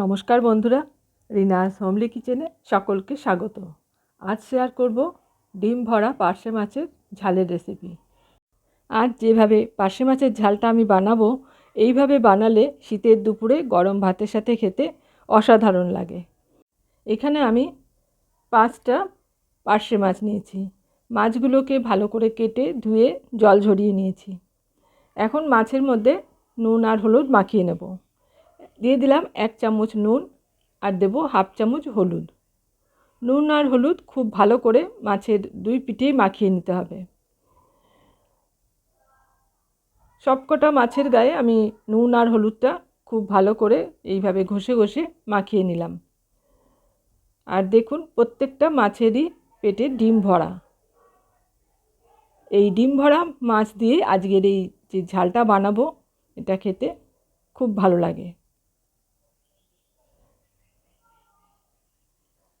নমস্কার বন্ধুরা রিনাস হোমলি কিচেনে সকলকে স্বাগত। আজ শেয়ার করব ডিম ভরা পার্শে মাছের ঝালের রেসিপি আজ যেভাবে পার্শে মাছের ঝালটা আমি বানাবো, এইভাবে বানালে শীতের দুপুরে গরম ভাতের সাথে খেতে অসাধারণ লাগে। এখানে আমি পাঁচটা পার্শে মাছ নিয়েছি। মাছগুলোকে ভালো করে কেটে ধুয়ে জল ঝরিয়ে নিয়েছি। এখন মাছের মধ্যে নুন আর হলুদ মাখিয়ে নেব। দিয়ে দিলাম এক চামচ নুন আর দেবো হাফ চামচ হলুদ। নুন আর হলুদ খুব ভালো করে মাছের দুই পিঠেই মাখিয়ে নিতে হবে। সবকটা মাছের গায়ে আমি নুন আর হলুদটা খুব ভালো করে এইভাবে ঘষে ঘষে মাখিয়ে নিলাম। আর দেখুন প্রত্যেকটা মাছেরই পেটে ডিম ভরা। এই ডিম ভরা মাছ দিয়ে আজকের এই যে ঝালটা বানাবো, এটা খেতে খুব ভালো লাগে।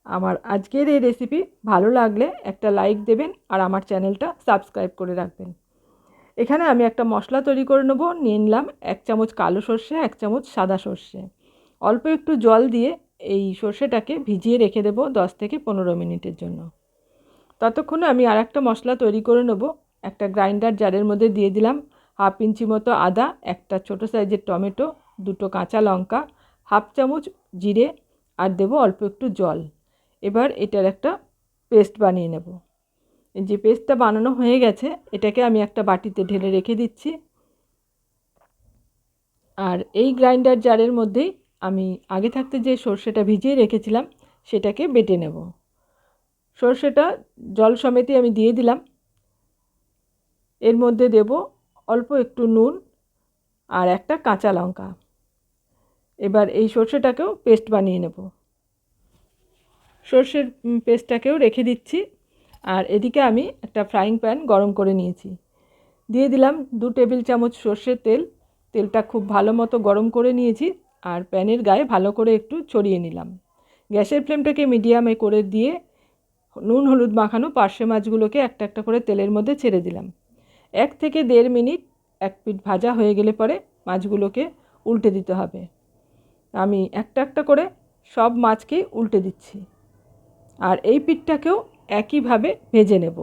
আমার আজকের এই রেসিপি ভালো লাগলে একটা লাইক দেবেন আর আমার চ্যানেলটা সাবস্ক্রাইব করে রাখবেন। এখানে আমি একটা মশলা তৈরি করে নেব, নিয়ে নিলাম এক চামচ কালো সর্ষে, এক চামচ সাদা সর্ষে। অল্প একটু জল দিয়ে এই সর্ষেটাকে ভিজিয়ে রেখে দেবো দশ থেকে পনেরো মিনিটের জন্য। ততক্ষণে আমি আর একটা মশলা তৈরি করে নেব, একটা গ্রাইন্ডার জারের মধ্যে দিয়ে দিলাম হাফ ইঞ্চি মতো আদা, একটা ছোটো সাইজের টমেটো, দুটো কাঁচা লঙ্কা, হাফ চামচ জিরে, আর দেবো অল্প একটু জল। এবার এটার একটা পেস্ট বানিয়ে নেব। যে পেস্টটা বানানো হয়ে গেছে, এটাকে আমি একটা বাটিতে ঢেলে রেখে দিচ্ছি। আর এই গ্রাইন্ডার জারের মধ্যেই আমি আগে থাকতে যে সর্ষেটা ভিজিয়ে রেখেছিলাম, সেটাকে বেটে নেব। সর্ষেটা জল সমেতে আমি দিয়ে দিলাম। এর মধ্যে দেব অল্প একটু নুন আর একটা কাঁচা লঙ্কা। এবার এই সর্ষেটাকেও পেস্ট বানিয়ে নেব। সর্ষের পেস্টটাকেও রেখে দিচ্ছি। আর এদিকে আমি একটা ফ্রাইং প্যান গরম করে নিয়েছি। দিয়ে দিলাম দু টেবিল চামচ সর্ষের তেল। তেলটা খুব ভালো মতো গরম করে নিয়েছি আর প্যানের গায়ে ভালো করে একটু ছড়িয়ে নিলাম। গ্যাসের ফ্লেমটাকে মিডিয়ামে করে দিয়ে নুন, হলুদ মাখানো পার্শে মাছগুলোকে একটা একটা করে তেলের মধ্যে ছেড়ে দিলাম। এক থেকে দেড় মিনিট এক পিঠ ভাজা হয়ে গেলে পরে মাছগুলোকে উল্টে দিতে হবে। আমি একটা একটা করে সব মাছকেই উল্টে দিচ্ছি। আর এই পিঠটাকেও একইভাবে ভেজে নেব।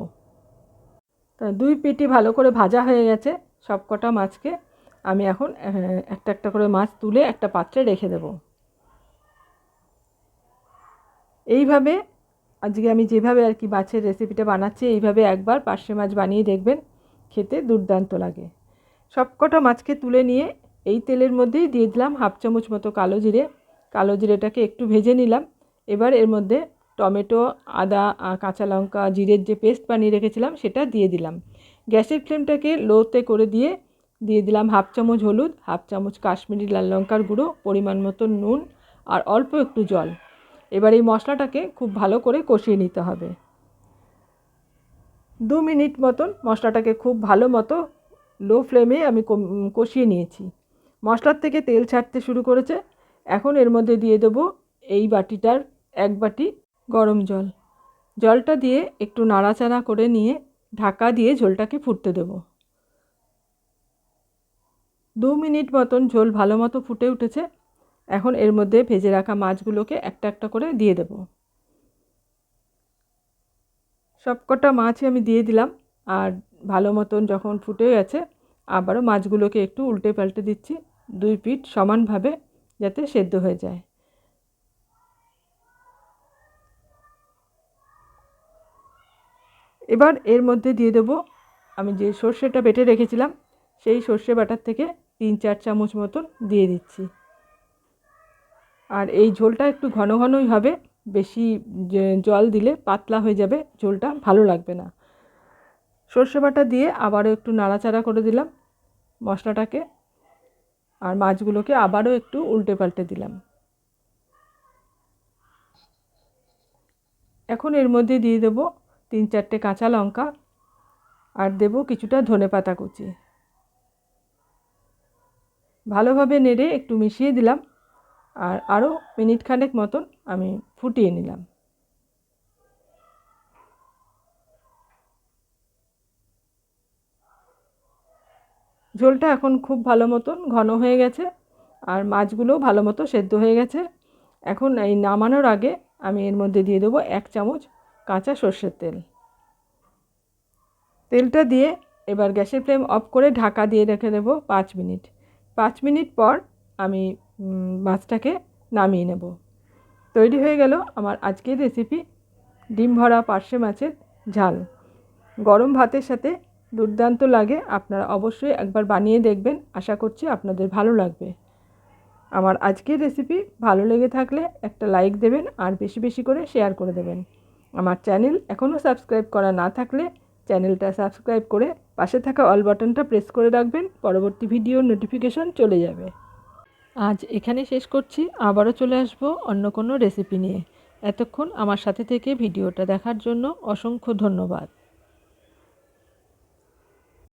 দুই পিঠই ভালো করে ভাজা হয়ে গেছে সব কটা মাছকে আমি এখন একটা একটা করে মাছ তুলে একটা পাত্রে রেখে দেব। এইভাবে আজকে আমি যেভাবে আর কি মাছের রেসিপিটা বানাচ্ছি, এইভাবে একবার পার্শে মাছ বানিয়ে দেখবেন, খেতে দুর্দান্ত লাগে। সব কটা মাছকে তুলে নিয়ে এই তেলের মধ্যেই দিয়ে দিলাম হাফ চামচ মতো কালো জিরে। কালো জিরেটাকে একটু ভেজে নিলাম। এবার এর মধ্যে টমেটো, আদা কাঁচা লঙ্কা, জিরের যে পেস্ট বানিয়ে রেখেছিলাম সেটা দিয়ে দিলাম। গ্যাসের ফ্লেমটাকে লোতে করে দিয়ে দিয়ে দিলাম হাফ চামচ হলুদ, হাফ চামচ কাশ্মীরি লাল লঙ্কার গুঁড়ো, পরিমাণ মতো নুন আর অল্প একটু জল। এবার এই মশলাটাকে খুব ভালো করে কষিয়ে নিতে হবে। দু মিনিট মতন মশলাটাকে খুব ভালো মতো লো ফ্লেমে আমি কষিয়ে নিয়েছি। মশলার থেকে তেল ছাড়তে শুরু করেছে। এখন এর মধ্যে দিয়ে দেবো এই বাটিটার এক বাটি গরম জল। জলটা দিয়ে একটু নাড়াচাড়া করে নিয়ে ঢাকা দিয়ে ঝোলটাকে ফুটতে দেব। দু মিনিট মতন ঝোল ভালো মতো ফুটে উঠেছে। এখন এর মধ্যে ভেজে রাখা মাছগুলোকে একটা একটা করে দিয়ে দেব। সবকটা মাছই আমি দিয়ে দিলাম। আর ভালো মতন যখন ফুটে গেছে, আবারও মাছগুলোকে একটু উল্টে পাল্টে দিচ্ছি। দুই পিঠ সমানভাবে যাতে সেদ্ধ হয়ে যায়। এবার এর মধ্যে দিয়ে দেবো, আমি যে সর্ষেটা বেটে রেখেছিলাম, সেই সর্ষে বাটার থেকে তিন চার চামচ মতন দিয়ে দিচ্ছি। আর এই ঝোলটা একটু ঘন ঘনই হবে, বেশি জল দিলে পাতলা হয়ে যাবে, ঝোলটা ভালো লাগবে না। সর্ষে বাটা দিয়ে আবারও একটু নাড়াচাড়া করে দিলাম মশলাটাকে, আর মাছগুলোকে আবারও একটু উল্টে পাল্টে দিলাম। এখন এর মধ্যে দিয়ে দেবো তিন চারটে কাঁচা লঙ্কা আর দেবো কিছুটা ধনে পাতা কুচি। ভালোভাবে নেড়ে একটু মিশিয়ে দিলাম আর আরও মিনিট খানেক মতন আমি ফুটিয়ে নিলাম। ঝোলটা এখন খুব ভালো মতন ঘন হয়ে গেছে আর মাছগুলোও ভালো মতো সেদ্ধ হয়ে গেছে। এখন এই নামানোর আগে আমি এর মধ্যে দিয়ে দেবো এক চামচ কাঁচা সর্ষের তেল। তেলটা দিয়ে এবার গ্যাসের ফ্লেম অফ করে ঢাকা দিয়ে রেখে দেবো পাঁচ মিনিট। পাঁচ মিনিট পর আমি মাছটাকে নামিয়ে নেব। তৈরি হয়ে গেল আমার আজকের রেসিপি ডিম ভরা পার্শে মাছের ঝাল। গরম ভাতের সাথে দুর্দান্ত লাগে, আপনারা অবশ্যই একবার বানিয়ে দেখবেন, আশা করছি আপনাদের ভালো লাগবে। আমার আজকের রেসিপি ভালো লেগে থাকলে একটা লাইক দেবেন আর বেশি বেশি করে শেয়ার করে দেবেন। আমার চ্যানেল এখনও সাবস্ক্রাইব করা না থাকলে চ্যানেলটা সাবস্ক্রাইব করে পাশে থাকা অল বাটনটা প্রেস করে রাখবেন, পরবর্তী ভিডিওর নোটিফিকেশন চলে যাবে। আজ এখানে শেষ করছি, আবারও চলে আসব অন্য কোনো রেসিপি নিয়ে। এতক্ষণ আমার সাথে থেকে ভিডিওটা দেখার জন্য অসংখ্য ধন্যবাদ।